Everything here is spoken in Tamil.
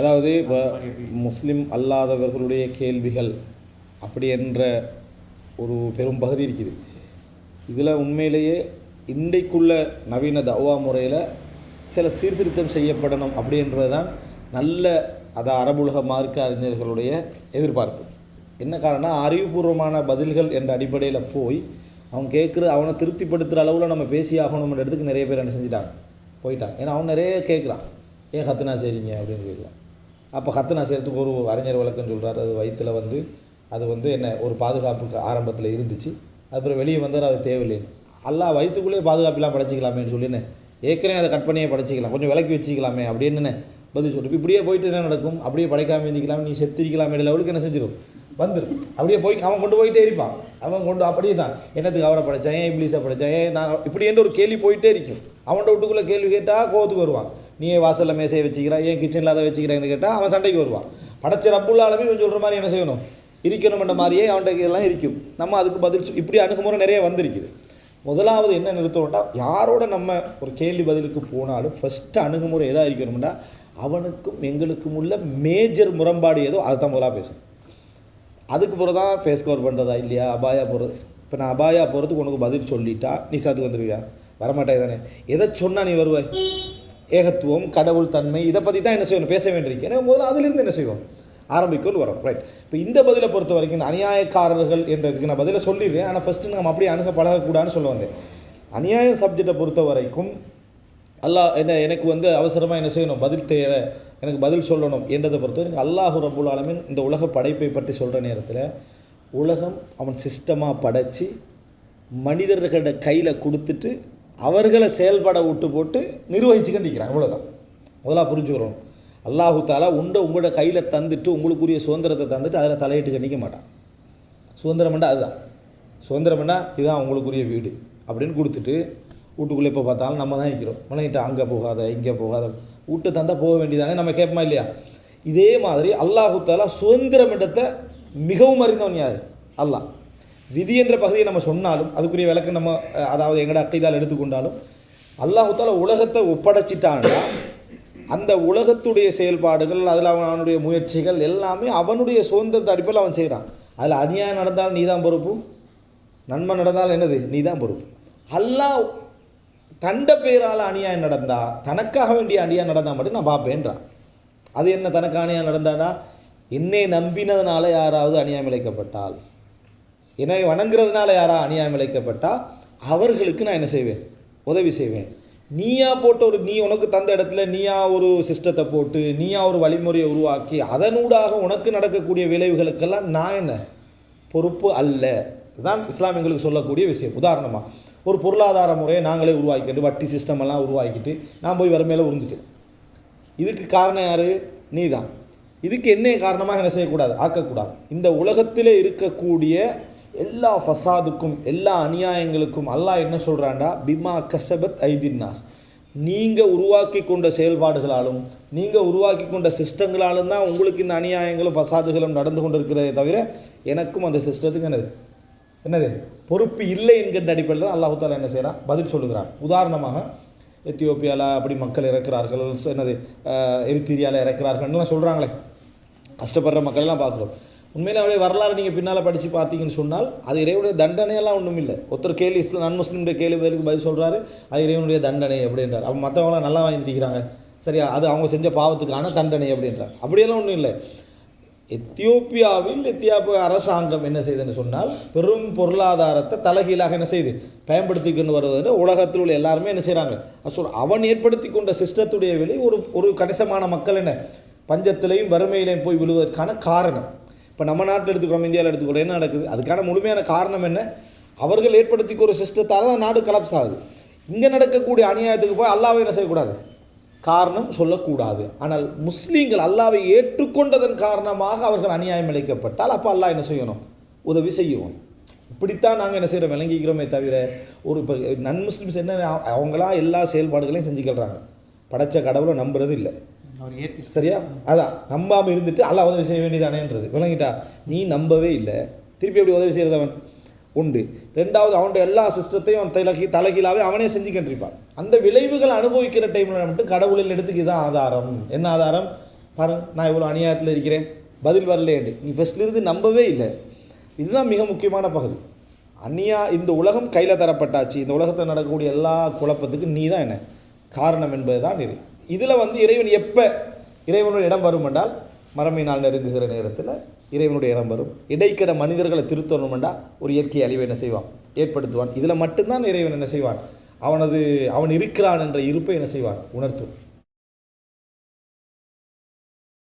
அதாவது இப்போ முஸ்லீம் அல்லாதவர்களுடைய கேள்விகள் அப்படி என்ற ஒரு பெரும் பகுதி இருக்குது. இதில் உண்மையிலேயே இன்றைக்குள்ள நவீன தவா முறையில் சில சீர்திருத்தம் செய்யப்படணும் அப்படின்றது தான் நல்ல அது அரபுலக மார்க்க அறிஞர்களுடைய எதிர்பார்ப்பு. என்ன காரணம் அறிவுபூர்வமான பதில்கள் என்ற அடிப்படையில் போய் அவன் கேட்குறது அவனை திருப்திப்படுத்துகிற அளவில் நம்ம பேசி ஆகணும்ன்ற இடத்துக்கு நிறைய பேர் என்ன செஞ்சிட்டாங்க. போயிட்டாங்க. ஏன்னா அவன் நிறைய கேட்குறான் ஏன் கத்துனா சரிங்க அப்படின்னு கேட்குறான் அப்போ ஹத்தனா செய்கிறதுக்கு ஒரு அறிஞர் விளக்கம் சொல்கிறார் அது வயிற்றில் வந்து அது வந்து என்ன ஒரு பாதுகாப்புக்கு ஆரம்பத்தில் இருந்துச்சு. அப்புறம் வெளியே வந்தார் அது தேவையில்லைன்னு அல்லாஹ் வயிற்றுக்குள்ளேயே பாதுகாப்பெல்லாம் படைச்சிக்கலாமேன்னு சொல்லினேன் ஏற்கனவே அதை கட் பண்ணியே படைச்சிக்கலாம் கொஞ்சம் விலக்கி வச்சுக்கலாமே அப்படின்னு பதில் சொல்லு இப்படியே போயிட்டு என்ன நடக்கும்? அப்படியே படைக்காமல் இருந்திக்கலாம் நீ செத்திருக்கலாமே லெவலுக்கு என்ன செஞ்சிடும் வந்துடும் அப்படியே போய் அவன் கொண்டு போயிட்டே இருப்பான். அவன் கொண்டு அப்படியே தான் என்னத்துக்கு அவரை படைச்சான்? ஏன் இப்ளீஸை படைச்சான்? ஏன் நான் இப்படி என்ற ஒரு கேள்வி போயிட்டே இருக்கும். அவன்கிட்ட விட்டுக்குள்ளே கேள்வி கேட்டால் கோவத்துக்கு வருவான். நீ ஏன் வாசலில் மேசையை வச்சுக்கிறா ஏன் கிச்சனில் அதை வச்சுக்கிறேன்னு கேட்டால் அவன் சண்டைக்கு வருவான். படைச்ச ரப்புள்ளாலுமே இவன் சொல்கிற மாதிரி என்ன செய்யணும்? இருக்கணும்ன்ற மாதிரியே அவன்கிட்ட எல்லாம் இருக்கும். நம்ம அதுக்கு பதில் இப்படி அணுகுமுறை நிறைய வந்திருக்குது. முதலாவது என்ன நிறுத்தோம்னா யாரோட நம்ம ஒரு கேள்வி பதிலுக்கு போனாலும் ஃபஸ்ட்டு அணுகுமுறை எதாக இருக்கணும்னா அவனுக்கும் எங்களுக்கும் உள்ள மேஜர் முரண்பாடு ஏதோ அதை தான் முதலாக பேசணும். அதுக்கு பிறகு தான் ஃபேஸ் கவர் பண்ணுறதா இல்லையா? அபாயா போகிறது இப்போ நான் அபாயா போகிறதுக்கு உனக்கு பதில் சொல்லிட்டா நீ சாத்துக்கு வந்துடுவியா வரமாட்டே தானே. எதை சொன்னால் நீ வருவாய்? ஏகத்துவம் கடவுள் தன்மை இதை பற்றி தான் என்ன செய்யணும்? பேச வேண்டியிருக்கு. ஏன்னா முதல்ல அதிலிருந்து என்ன செய்வோம்? ஆரம்பிக்கோல் வரும். ரைட் இப்போ இந்த பதிலை பொறுத்த வரைக்கும் இந்த அநியாயக்காரர்கள் என்றதுக்கு நான் பதிலை சொல்லிடுறேன். ஆனால் ஃபஸ்ட்டு நம்ம அப்படியே அணுக பழகக்கூடாதுன்னு சொல்ல வந்தேன். அநியாய சப்ஜெக்டை பொறுத்த வரைக்கும் அல்லாஹ் என்ன எனக்கு வந்து அவசரமாக என்ன செய்யணும்? பதில் தேவை. எனக்கு பதில் சொல்லணும் என்றதை பொறுத்த வரைக்கும் அல்லாஹு ரபுல் ஆலமின் இந்த உலக படைப்பை பற்றி சொல்கிற நேரத்தில் உலகம் அவன் சிஸ்டமாக படைச்சி மனிதர்களோட கையில் கொடுத்துட்டு அவர்களை செயல்பட விட்டு போட்டு நிர்வகிச்சுக்க நிற்கிறாங்க இவ்வளோதான் முதலாக புரிஞ்சுக்கிறோம். அல்லாஹு தாலா உண்டை உங்களோட கையில் தந்துட்டு உங்களுக்குரிய சுதந்திரத்தை தந்துட்டு அதில் தலையிட்டு நிற்க மாட்டான். சுதந்திரம்னா அதுதான். சுதந்திரம்னா இதுதான் உங்களுக்குரிய வீடு அப்படின்னு கொடுத்துட்டு வீட்டுக்குள்ளே எப்போ பார்த்தாலும் நம்ம தான் நிற்கிறோம் மனைவிட்டு அங்கே போகாத இங்கே போகாத வீட்டை தந்தால் போக வேண்டியதானே நம்ம கேட்போமா இல்லையா? இதே மாதிரி அல்லாஹு தாலா சுதந்திரம் இடத்தை மிகவும் அறிந்தவன் யார்? அல்லாஹ். விதி என்ற பகுதியை நம்ம சொன்னாலும் அதுக்குரிய விளக்கம் நம்ம அதாவது எங்கட அக்கைதால் எடுத்துக்கொண்டாலும் அல்லாஹுத்தால உலகத்தை ஒப்படைச்சிட்டான்னா அந்த உலகத்துடைய செயல்பாடுகள் அதில் அவனுடைய முயற்சிகள் எல்லாமே அவனுடைய சுதந்திரத்தை அடிப்படையில் அவன் செய்கிறான் அதில் அநியாயம் நடந்தால் நீ தான் பொறுப்பு நன்மை நடந்தால் என்னது? நீ தான் பொறுப்பு. அல்லாஹ் தண்ட பேரால் அநியாயம் நடந்தா தனக்காக வேண்டிய அநியாயம் நடந்தால் மட்டும் நான் பார்ப்பேன்றான். அது என்ன தனக்கு அநியாயம் நடந்தானா என்னை நம்பினதுனால யாராவது அநியாயம் இழைக்கப்பட்டால் என்னை வணங்குறதுனால யாரா அநியாயம் இழைக்கப்பட்டா அவர்களுக்கு நான் என்ன செய்வேன்? உதவி செய்வேன். நீயா போட்ட ஒரு நீ உனக்கு தந்த இடத்துல நீயா ஒரு சிஸ்டத்தை போட்டு நீயா ஒரு வழிமுறையை உருவாக்கி அதனூடாக உனக்கு நடக்கக்கூடிய விளைவுகளுக்கெல்லாம் நான் என்ன? பொறுப்பு அல்ல. இதுதான் இஸ்லாமியங்களுக்கு சொல்லக்கூடிய விஷயம். உதாரணமாக ஒரு பொருளாதார முறையை நாங்களே உருவாக்கிட்டு வட்டி சிஸ்டம் எல்லாம் உருவாக்கிட்டு நான் போய் வறுமையில் உருந்துட்டேன் இதுக்கு காரணம் யார்? நீ தான் இதுக்கு என்ன காரணமாக என்ன செய்யக்கூடாது? ஆக்கக்கூடாது. இந்த உலகத்திலே இருக்கக்கூடிய எல்லா ஃபசாதுக்கும் எல்லா அநியாயங்களுக்கும் அல்லாஹ் என்ன சொல்கிறாண்டா பிமா கசபத் ஐதின்னாஸ். நீங்கள் உருவாக்கி கொண்ட செயல்பாடுகளாலும் நீங்கள் உருவாக்கி கொண்ட சிஸ்டங்களாலும் தான் உங்களுக்கு இந்த அநியாயங்களும் ஃபசாதுகளும் நடந்து கொண்டு இருக்கிறதே தவிர எனக்கும் அந்த சிஸ்டத்துக்கு என்னது? என்னது? பொறுப்பு இல்லை என்கின்ற அடிப்படையில் தான் அல்லாஹு தாலா என்ன செய்கிறான் பதில் சொல்லுகிறான். உதாரணமாக எத்தியோப்பியாவில் அப்படி மக்கள் இறக்கிறார்கள் என்னது எரித்திரியாவில் இறக்கிறார்கள்லாம் சொல்கிறாங்களே கஷ்டப்படுற மக்கள் எல்லாம் பார்க்குறோம். உண்மையிலே அவருடைய வரலாறு நீங்கள் பின்னால் படித்து பார்த்தீங்கன்னு சொன்னால் அது இறைவனுடைய தண்டனையெல்லாம் ஒன்றும் இல்லை ஒருத்தர் கேள்வி இஸ்லாம் நான் முஸ்லீமுடைய கேள்வி பதிலுக்கு பதில் சொல்கிறாரு அது இறைவனுடைய தண்டனை அப்படின்றார். அப்போ மற்றவங்களாம் நல்லா வாங்கிட்டிருக்கிறாங்க சரியா? அது அவங்க செஞ்ச பாவத்துக்கான தண்டனை அப்படின்றார். அப்படியெல்லாம் ஒன்றும் இல்லை. எத்தியோப்பியாவில் எத்தியோப்பிய அரசாங்கம் என்ன செய்யுதுன்னு சொன்னால் பெரும் பொருளாதாரத்தை தலைகீழாக என்ன செய்யுது பயன்படுத்திக்கொண்டு வருவதுன்னு உலகத்தில் உள்ள எல்லாருமே என்ன செய்கிறாங்க சொல் அவன் ஏற்படுத்தி கொண்ட சிஸ்டத்துடைய விலை ஒரு ஒரு கணிசமான மக்கள் என்ன பஞ்சத்திலையும் வறுமையிலையும் போய் விழுவதற்கான காரணம். இப்போ நம்ம நாட்டில் எடுத்துக்கிறோம் இந்தியாவில் எடுத்துக்கிறோம் என்ன நடக்குது? அதுக்கான முழுமையான காரணம் என்ன? அவர்கள் ஏற்படுத்திக்க ஒரு சிஸ்டத்தால் தான் நாடு கலப்ஸ் ஆகுது. இங்கே நடக்கக்கூடிய அநியாயத்துக்கு போய் அல்லாவை என்ன செய்யக்கூடாது? காரணம் சொல்லக்கூடாது. ஆனால் முஸ்லீம்கள் அல்லாவை ஏற்றுக்கொண்டதன் காரணமாக அவர்கள் அநியாயம் இழைக்கப்பட்டால் அப்போ அல்லாஹ் என்ன செய்யணும்? உதவி செய்யணும். இப்படித்தான் நாங்கள் என்ன செய்கிறோம் விளங்கிக்கிறோமே தவிர ஒரு இப்போ நன் முஸ்லீம்ஸ் என்ன அவங்களா எல்லா செயல்பாடுகளையும் செஞ்சுக்கிறாங்க படைச்ச கடவுளை நம்புறது இல்லை சரியா? அதான். நம்பாமல் இருந்துட்டு அல்லாஹ் உதவி செய்ய வேண்டியதானேன்றது. விளங்கிட்டா? நீ நம்பவே இல்லை. திருப்பி எப்படி உதவி செய்கிறது அவன்? உண்டு. ரெண்டாவது அவனுடைய எல்லா சிஸ்டத்தையும் அவன் தலைகி தலைகீழாவே அவனே செஞ்சு கண்டிருப்பான் அந்த விளைவுகளை அனுபவிக்கிற டைமில் மட்டும் கடவுளில் எடுத்துக்கு தான் ஆதாரம். என்ன ஆதாரம்? பாரு நான் இவ்வளோ அநியாயத்தில் இருக்கிறேன். பதில் வரலையேண்டு நீ ஃபஸ்ட்லேருந்து நம்பவே இல்லை. இதுதான் மிக முக்கியமான பகுதி. அந்நியா இந்த உலகம் கையில் தரப்பட்டாச்சு. இந்த உலகத்தில் நடக்கக்கூடிய எல்லா குழப்பத்துக்கும் நீ தான் என்ன? காரணம் என்பது தான் இது. இதில் வந்து இறைவன் எப்போ இறைவனுடைய இடம் வரும் என்றால் மரமை நாள் நெருங்குகிற நேரத்தில் இறைவனுடைய இடம் வரும். இடைக்கிட மனிதர்களை திருத்தணும் என்றால் ஒரு இயற்கை அழிவை என்ன செய்வான்? ஏற்படுத்துவான். இதில் மட்டும்தான் இறைவன் என்ன செய்வான்? அவனது அவன் இருக்கிறான் என்ற இருப்பை என்ன செய்வான்? உணர்த்தும்.